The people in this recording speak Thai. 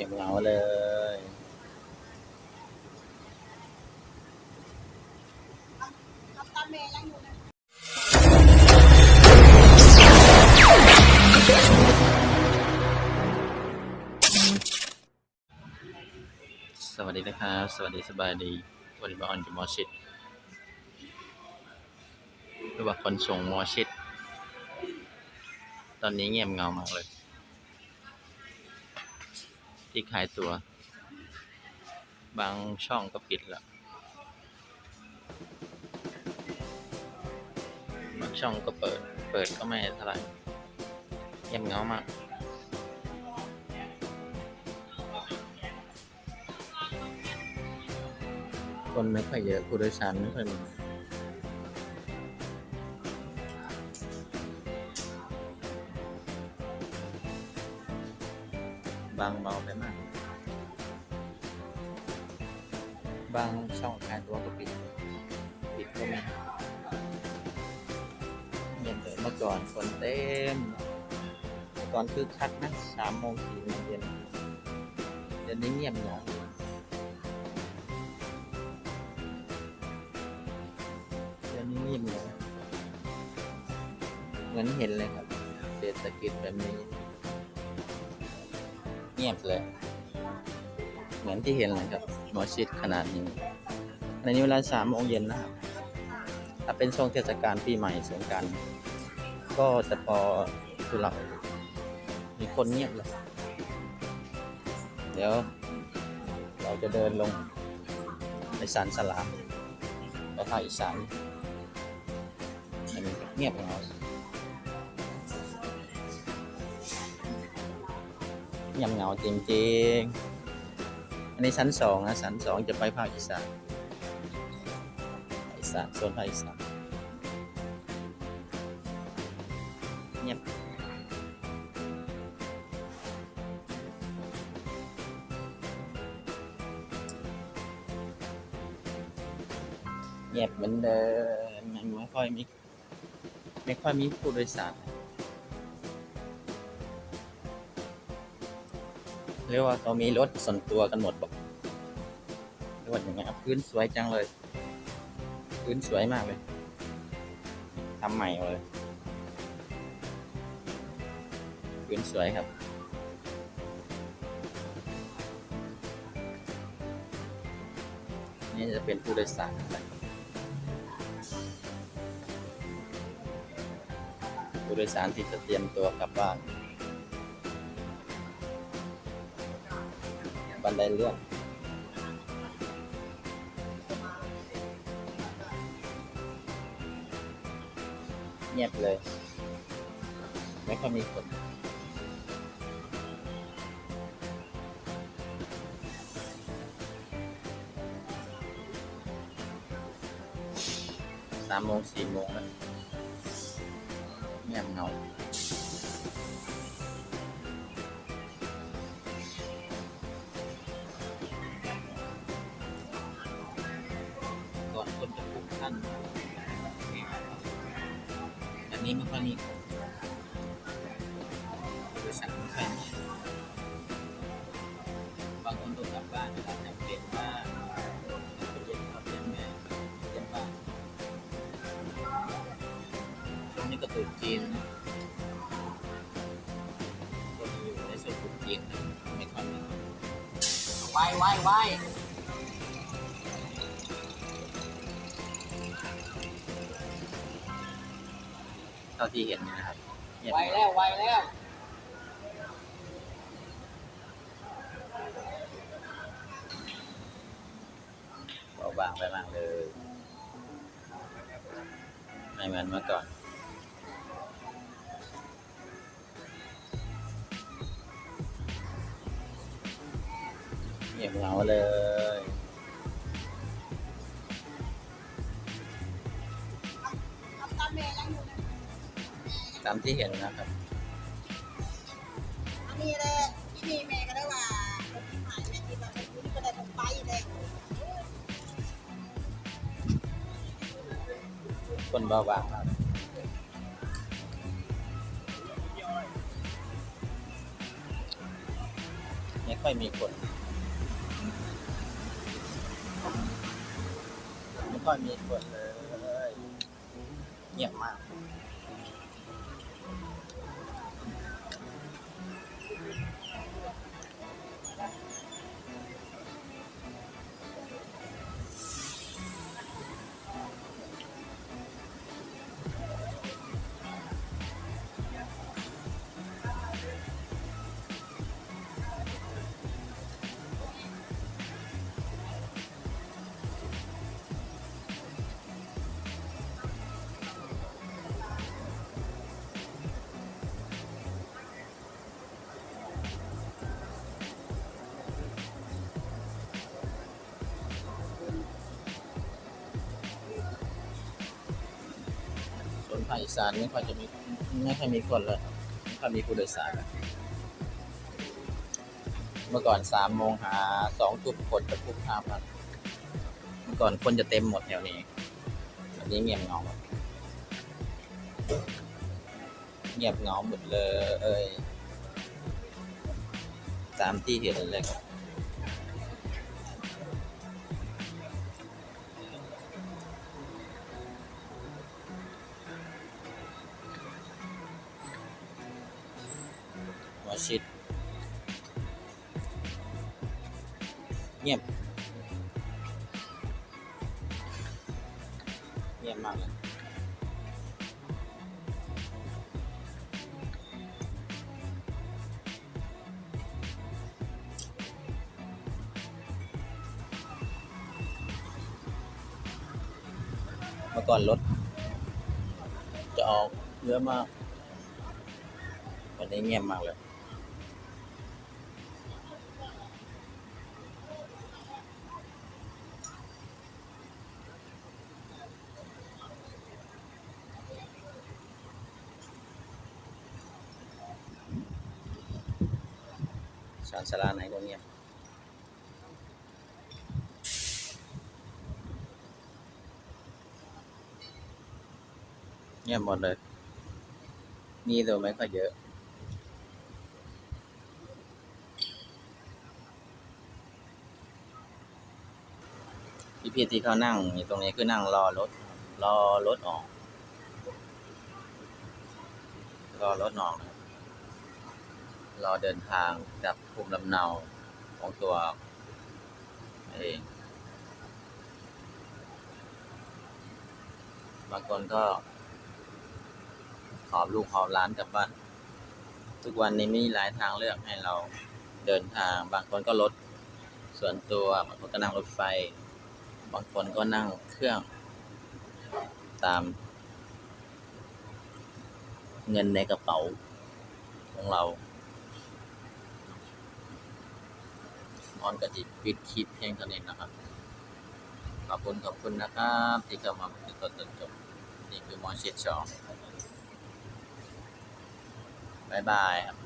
งียบเหงาเลย สวัสดีนะครับ สวัสดีสบายดีวันนี้มาออนอยู่มอชิดหรือว่าคนส่งมอชิด ตอนนี้เงียบเหงามากเลย ที่ขายตัวบางช่องก็ปิดแล้ว บางช่องก็เปิด เปิดก็ไม่เท่าไหร่เงียบเงามากคนไม่ค่อยเยอะผู้โดยสารไม่ค่อยมี บางเบาไปมาก บางช่องขายตัวก็ปิด ปิดก็มีเย็นเลยเมื่อก่อนคนเต็มเมื่อก่อนคือคักนะสามโมงสี่โมงเย็นเดี๋ยวนี้เงียบเหงาเดี๋ยวนี้เงียบเลยเหมือนเห็นเลยครับ เศรษฐกิจแบบนี้ เงียบเลย เหมือนที่เห็นเลยครับหมอชิดขนาดนี้ ในนี้เวลาสามโมงเย็นนะครับถ้าเป็นช่วงเทศกาลปีใหม่สงการก็จะพอทุเรามีคนเงียบเลย เดี๋ยว เราจะเดินลงในสันสลามไปภาคอีสานมันเงียบเหงา เงียบเหงาจริงๆ อันนี้ชั้นสองนะชั้นสองจะไปภาคอีสานอีสานโซนภาคอีสานเงียบเงียบเหมือนเดิมไม่ค่อยมีไม่ค่อยมีผู้โดยสาร เรียกว่าเขามีรถส่วนตัวกันหมดบอกเรียกว่าอย่างไงครับพื้นสวยจังเลย พื้นสวยมากเลยทำใหม่เลยพื้นสวยครับนี่จะเป็นผู้โดยสารนะครับผู้โดยสารที่จะเตรียมตัวกลับบ้าน บันไดเลื่อนเงียบเลย ไม่ค่อยมีคนสามโมงสี่โมงแล้วเงียบเงา ท่านอันนี้ม่ค่อยมีบริษัทไม่ค่อยมีบางคนต้องกลับบ้านนะครับจำเป็นว่าไปเรียนพ่อเรียนแม่เรียนบ้านช่วงนี้ก็ตรุษจีนนะคนอยู่ในส่วนตรุษจีนไม่ค่อยมีไหวไหวไหว ท่าที่เห็นนะครับเงียบไวแล้วไวแล้วเบาบางไปมากเลย ไม่เหมือนเมื่อก่อนเงียบเหงาเลยามที่เห็นนะครับนนี้เลยที่นี่แม่ก็ได้ว่าคนที่หายแม่ที่เราไปคุ้นก็ได้ผมไปเลยคนเบาบางไม่ค่อยมีคนไม่ค่อยมีคนเลยเงียบมาก ภาคอีสานไม่ค่อยจะมีไม่ค่อยมีคนเลยไม่ค่อยมีผู้โดยสารเมื่อก่อนสามโมงหาสองทุ่มคนจะพุ่งห้าพันเมื่อก่อนคนจะเต็มหมดแถวนี้อันนี้เงียบเงาเงียบเงาหมดเลย ตามที่เห็นเลยครับ ชิด เงียบ เงียบมากเลยเมื่อก่อนรถ จะออกเยอะมากวันนี้เงียบมากเลย สารสาราไหนก็เงียบเงียบหมดเลย นี่ตัวไม่ค่อยเยอะพี่พี่ที่เขานั่งอยู่ตรงนี้คือนั่งรอรถ รอรถออก รอรถออกนะ ครับรอเดินทางจากภูมิลำเนาของตัวเอง บางคนก็หอบลูกหอบหล้านกลับบ้าน ทุกวันนี้มีหลายทางเลือกให้เราเดินทาง บางคนก็รถส่วนตัว บางคนก็นั่งรถไฟ บางคนก็นั่งเครื่องตาม เงินในกระเป๋าของเรา นอนกระจิปิดคลิปเพียงเท่านี้นะครับ ขอบคุณขอบคุณนะครับ ที่เข้ามาติดต่อจนจบ นี่คือมอเชียดชองบายบายครับ